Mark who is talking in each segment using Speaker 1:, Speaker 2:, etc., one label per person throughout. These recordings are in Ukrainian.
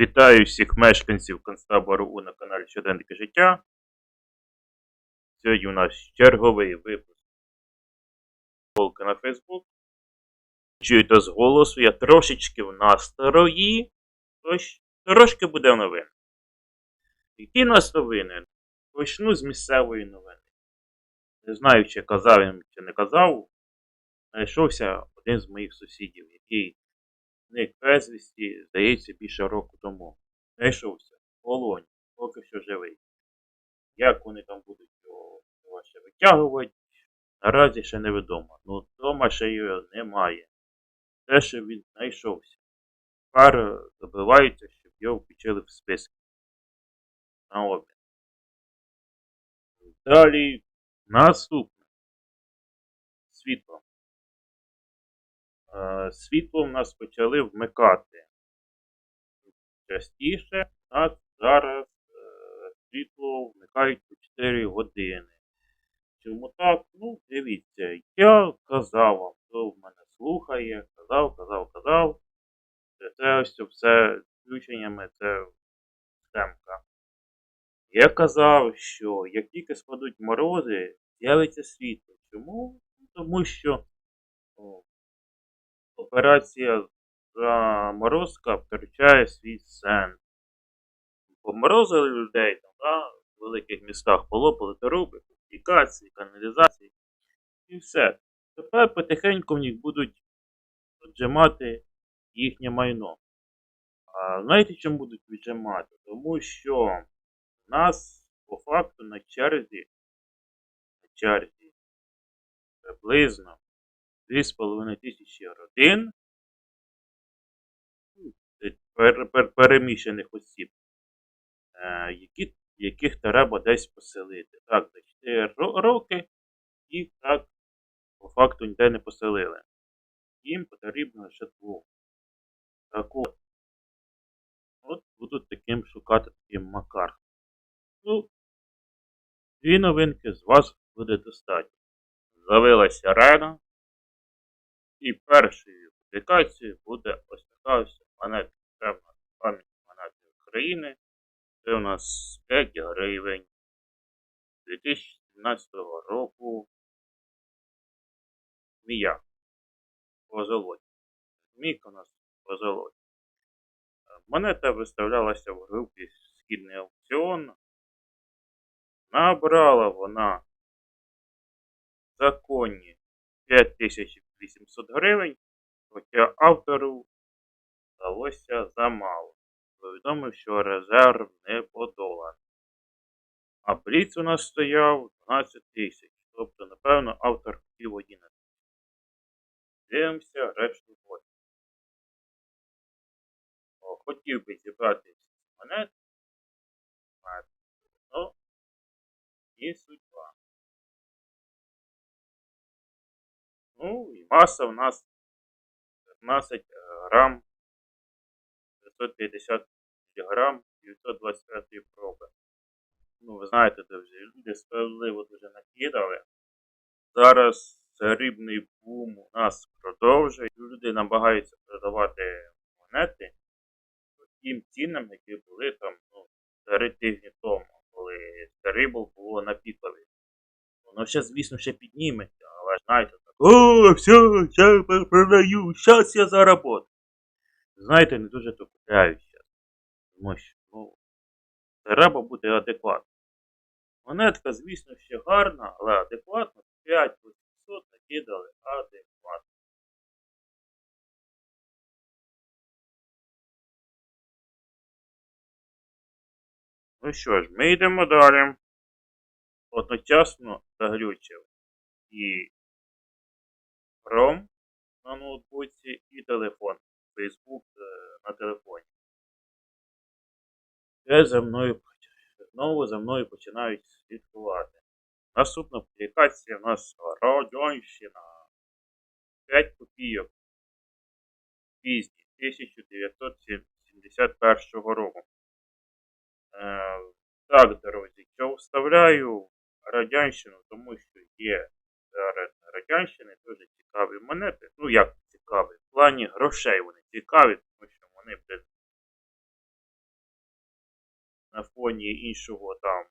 Speaker 1: Вітаю всіх мешканців концтабору У на каналі Щоденники життя. Сьогодні у нас черговий випуск полки на Фейсбук. Чуєте з голосу, я трошечки в настрої, тож трошки буде новин. Які у нас новини? Почну з місцевої новини. Не знаю, чи казав він, чи не казав. Знайшовся один з моїх сусідів, який зник безвісті, здається, більше року тому. Знайшовся в полоні, поки що живий. Як вони там будуть його ще витягувати, наразі ще невідомо. Ну, вдома ще його немає. Те, що він знайшовся. Тепер добиваються, щоб його включили в списки. На обмін. Далі наступне. Світло. Е, Світло в нас почали вмикати. Частіше у зараз е, світло вмикають по 4 години. Чому так? Ну, дивіться, я казав вам, хто в мене слухає, казав, казав, казав. Це ось все включеннями, це темка. Я казав, що як тільки спадуть морози, з'явиться світло. Чому? Ну, Тому що о, операція заморозка втрачає свій сенс. Поморозили людей там, да, в великих містах полопали труби, комунікації, каналізації і все. Тепер потихеньку в них будуть віджимати їхнє майно. А знаєте, чому будуть віджимати? Тому що нас по факту на черзі, на черзі приблизно 2,5 тисячі родин пер, пер, переміщених осіб, е, які, яких треба десь поселити. Так, за 4 роки їх так по факту ніде не поселили. Їм потрібно житло. Так от, от будуть таким шукати таким макар. Ну, дві новинки з вас буде достатньо. Завилася сирена. І першою публікацією буде ось така ось монета. В пам'ять монети України. Це у нас 5 гривень 2017 року. Змія. Позолоті. Змійка у нас позолоті. Монета виставлялася в групі Східний аукціон. Набрала вона законні 5800 гривень, хоча автору вдалося замало. Повідомив, що резерв не по долару. А бліц у нас стояв 12 тисяч. Тобто, напевно, автор хотів 11. Дивимося решту год. Хотів би зібрати всі монети. Ну, і судьба. Маса у нас 15 грам, 550 грам 925 проби. Ну, ви знаєте, де вже люди справедливо дуже накидали. Зараз рибний бум у нас продовжує. Люди намагаються продавати монети по тим цінам, які були там ну, 3 тижні тому, коли рибл було на пікові. Воно ще, звісно, ще підніметься, але знаєте, о, все, я продаю, щас я заработаю. Знаєте, не дуже то купляють. Тому що, ну, треба бути адекватним. Монетка, звісно, ще гарна, але адекватно 5 800 накидали адекватно. Ну що ж, ми йдемо далі. Одночасно заглючив і Chrome на ноутбуці, і телефон. Facebook е, на телефоні. Це за мною знову за мною починають слідкувати. Наступна публікація у нас Радянщина. 5 копійок. Пізні 1971 року. Е, так, друзі, що вставляю радянщину, тому що є серед радянщини дуже цікаві монети. Ну як цікаві? В плані грошей вони цікаві, тому що вони блін, на фоні іншого там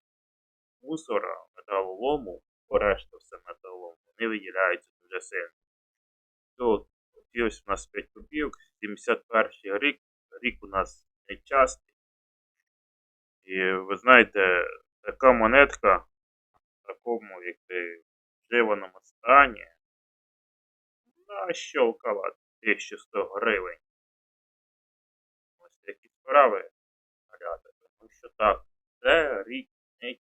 Speaker 1: мусора, металолому, решта все металолому, вони виділяються дуже сильно. Ці ось у нас 5 копійок, 71 рік, рік у нас не частий. І ви знаєте, така монетка такому, якби вживаному стані, на щелкала 1100 гривень. Ось такі справи ряда. Тому що так, це рік не.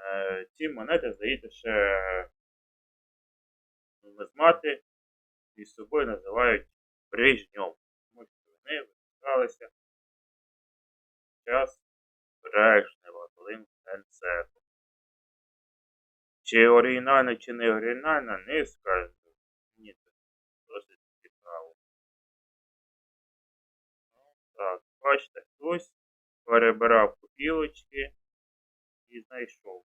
Speaker 1: Е, ці монети, здається, ще нумизмати між собою називають брижньом. Тому що вони випускалися час Брежнева, він НЦ. Чи оригінальна, чи не оригінальна, не скажу. Ні, це досить цікаво. Ну, так, бачите, хтось перебирав копілочки і знайшов. У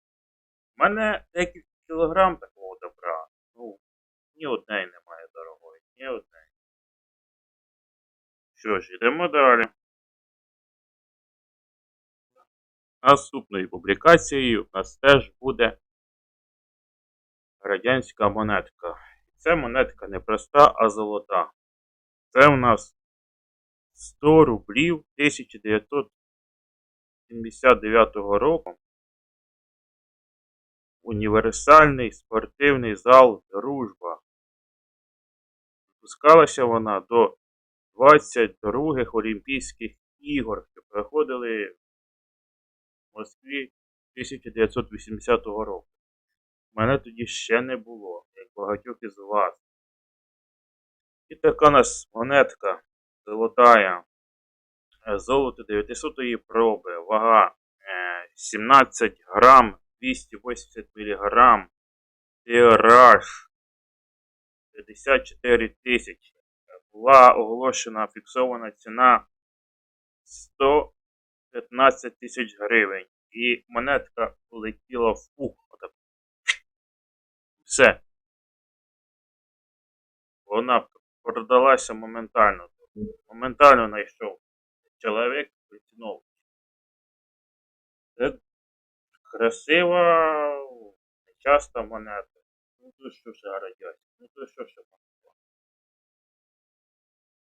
Speaker 1: мене декілька кілограм такого добра. Ну, ні одної немає дорогої, ні одної. Що ж, йдемо далі. Наступною публікацією у нас теж буде радянська монетка. Це монетка не проста, а золота. Це у нас 100 рублів 1979 року. Універсальний спортивний зал Дружба. Випускалася вона до 22-х Олімпійських ігор, що проходили в Москві 1980 року. Мене тоді ще не було, як багатьох із вас. І така нас монетка золотая. Е, Золото 900-ї проби, вага е, 17 грам, 280 мг, тираж 54 тисячі. Була оголошена фіксована ціна 115 тисяч гривень. І монетка полетіла в пух. Все. Вона продалася моментально. Моментально знайшов чоловік поціновувач. Це красива, часта монета. Ну то що ж радять? Ну то що ж монета?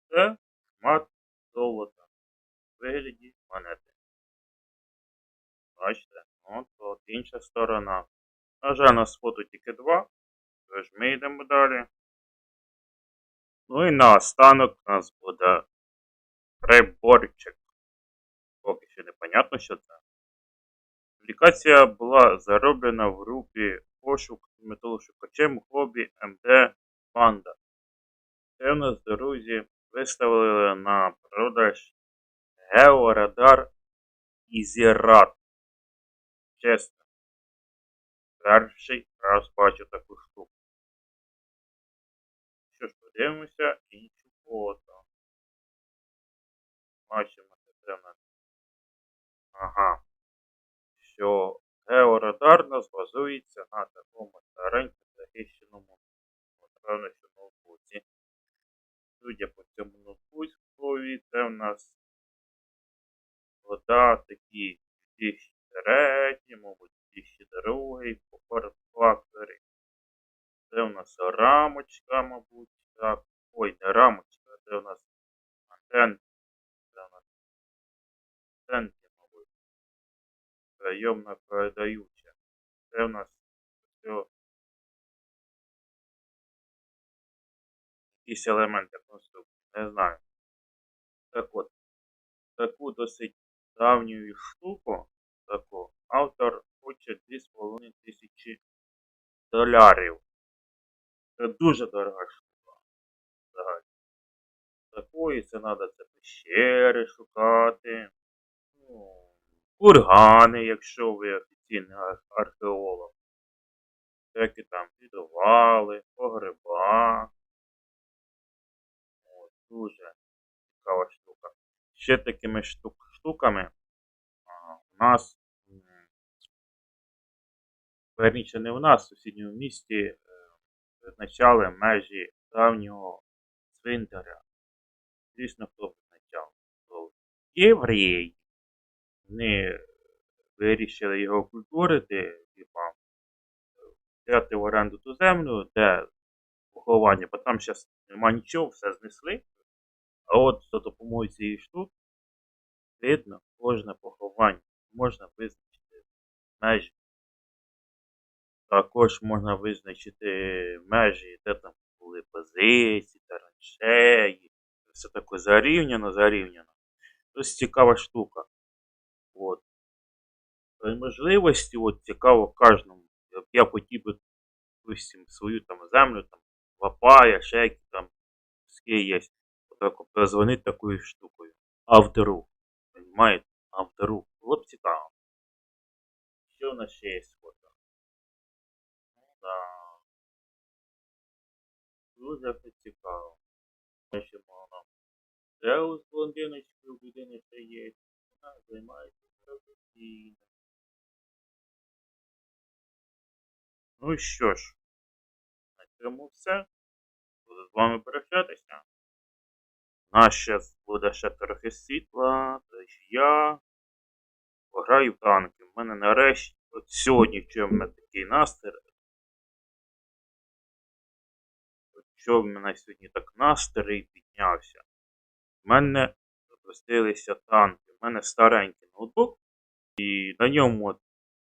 Speaker 1: Це мат золота. Вигляді монети. Бачите? От, от інша сторона. На жаль, у нас фото тільки два. Тож ми йдемо далі. Ну і наостанок у нас буде приборчик. Поки що непонятно, що це. Публікація була зароблена в групі пошук металошукачем хобі МД Панда. Це у нас, друзі, виставили на продаж Георадар Ізірат. Чесно. Перший раз бачу таку штуку. Що ж, подивимося іншу фото. Бачимо, це в нас. Ага. Що георадар нас базується на такому старенькому захищеному, що ноутбуці. Судя по цьому ноутбуці, це в нас вода такі 2003, мабуть, 2002 факторі. Це у нас рамочка, мабуть, так. Ой, не рамочка, це у нас антенка. Це у нас антенки, мабуть. Прийомна передаюча. Це у нас все. Якісь елементи конструкції, не знаю. Так от, таку досить давню штуку, таку, автор хоче 2,5 тисячі долярів. Це дуже дорога штука. Взагалі. Такої це треба це пещери шукати. Ну, кургани, якщо ви офіційний ар- археолог. Всякі там підвали, погреба. Ось, дуже цікава штука. Ще такими штук, штуками а, у нас, м, верніше не у нас, в сусідньому місті е, визначали межі давнього цвинтаря. Звісно, хто визначав? Євреї. вони вирішили його культурити, типа, взяти в оренду ту землю, де поховання, бо там зараз нема нічого, все знесли. А от за допомогою цієї штуки видно кожне поховання, можна визначити межі. Також можна визначити межі, де там були позиції, траншеї. Все таке зарівняно, зарівняно. Ось цікава штука. От. Можливості, от цікаво кожному. Я хотів би допустим, свою там землю, там, лапая, які там ски є. Отак от такою штукою. Автору. Понимаєте? Автору. Б цікаво. Що у нас ще є да. Дуже цікаво. Ще можна. Це у блондиночки у людини ще є. Вона займається професійно. Ну що ж, на цьому все. Буду з вами прощатися. Нас ще буде ще трохи світла, тож я пограю в танки. У мене нарешті, от сьогодні в мене такий настрій. Що в мене сьогодні так настрій піднявся. У мене запустилися танки. У мене старенький ноутбук. І на ньому от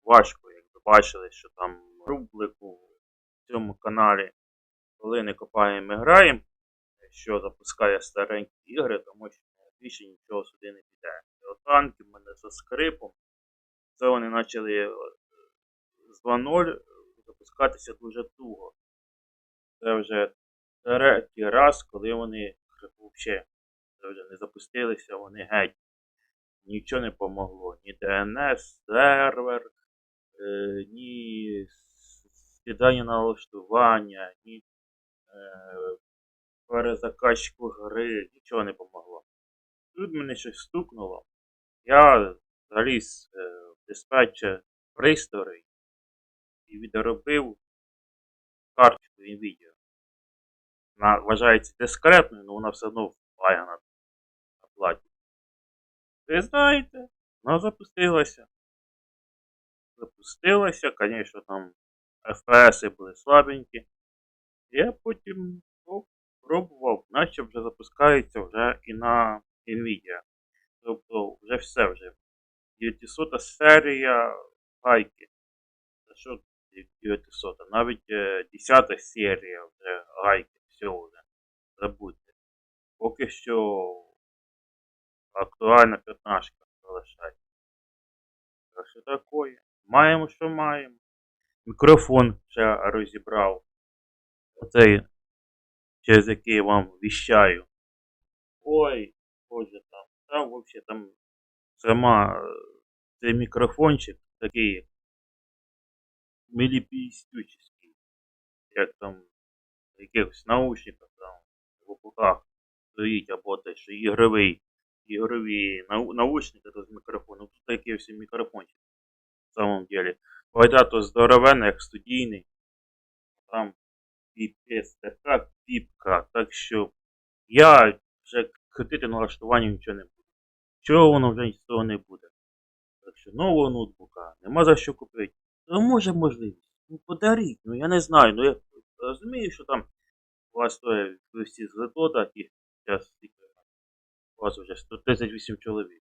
Speaker 1: важко, як ви бачили, що там в рублику в цьому каналі, коли не копаємо і граємо, що запускає старенькі ігри, тому що більше нічого сюди не піде. Танки в мене за скрипом. Це вони почали е, з 2.0 запускатися дуже туго. Це вже третій раз, коли вони взагалі не запустилися, вони геть. Нічого не помогло. Ні DNS, сервер, е, ні скидання налаштування, ні е, перезакачку гри, нічого не помогло. Тут мене щось стукнуло. Я заліз е, в диспетчер пристрій і відробив карточку NVIDIA. Вона вважається дискретною, але вона все одно впаяна на платі. Ви знаєте, вона запустилася. Запустилася, звісно, там FPS були слабенькі. Я потім ну, пробував, наче вже запускається вже і на Nvidia. Тобто вже все вже. 900 серія гайки. Та що 900? Навіть е, 10 серія вже гайки, вже. Забудьте. Поки що актуальна 15 залишається. Так що такое? Маємо, що маємо. Мікрофон ще розібрав. Оцей, через який я вам віщаю. Ой, боже там. Там взагалі там сама е, цей мікрофончик такий міліпістючий. Як там якихось наушниках там в опуках стоїть, або те, що ігровий, ігрові нау- наушники з мікрофоном. Тут такий ось мікрофончик. В самом деле. Гайда то здоровенний, як студійний. Там така піпка. Так що я вже крутити налаштування нічого не буду. Чого воно вже з цього не буде. Так що нового ноутбука нема за що купити. Ну може можливість. Ну подаріть, ну я не знаю. Ну я розумію, що там у вас стоїть всі з летота, і зараз у вас вже 138 чоловік.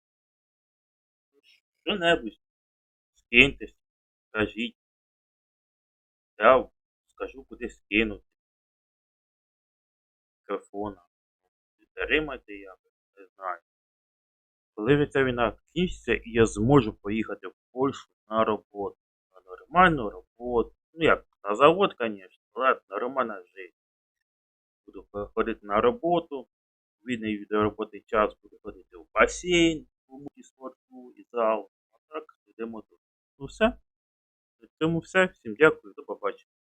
Speaker 1: Що-небудь. Скиньтесь, скажіть. Я скажу, куди скинути. Мікрофона. Підтримайте якось, не знаю. Коли вже ця війна закінчиться і я зможу поїхати в Польщу на роботу. На нормальну роботу. Ну як, на завод, звісно, але нормальна життя. Буду ходити на роботу. Вільний від роботи час буду ходити в басейн, в мультиспорту і зал. А так, йдемо тут. Ну все. На цьому все. Всім дякую, до побачення.